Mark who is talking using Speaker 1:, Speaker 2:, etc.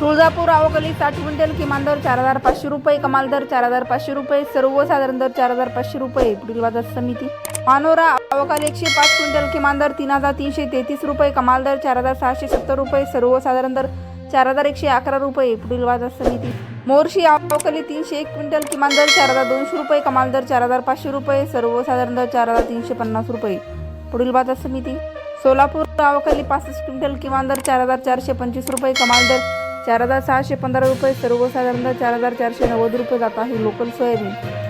Speaker 1: तुळजापूर आवकली साठ क्विंटल किमान दर चार हजार पाचशे रुपये कमाल दर चार हजार पाचशे रुपये सर्वसाधारण दर चार हजार पाचशे रुपये पुढील बाजार समिती. मानोरा आवकाल एकशे पाच क्विंटल किमान दर तीन हजार तीनशे तेहतीस रुपये कमाल दर चार हजार सहाशे सत्तर रुपये सर्वसाधारण दर चार हजार एकशे अकरा रुपये पुढील बाजार समिती. मोर्शी आवकली तीनशे एक क्विंटल किमान दर चार हजार दोनशे रुपये कमाल दर चार हजार पाचशे रुपये सर्वसाधारण दर चार हजार तीनशे पन्नास रुपये पुढील बाजार समिती. सोलापूर आवकली पासष्ट क्विंटल किमान दर चार हजार चारशे पंचवीस रुपये कमाल दर चार हजार सहाशे पंधरा रुपये सर्वसाधारणतः चार हजार चारशे नव्वद रुपये जात आहे लोकल सोयाबीन.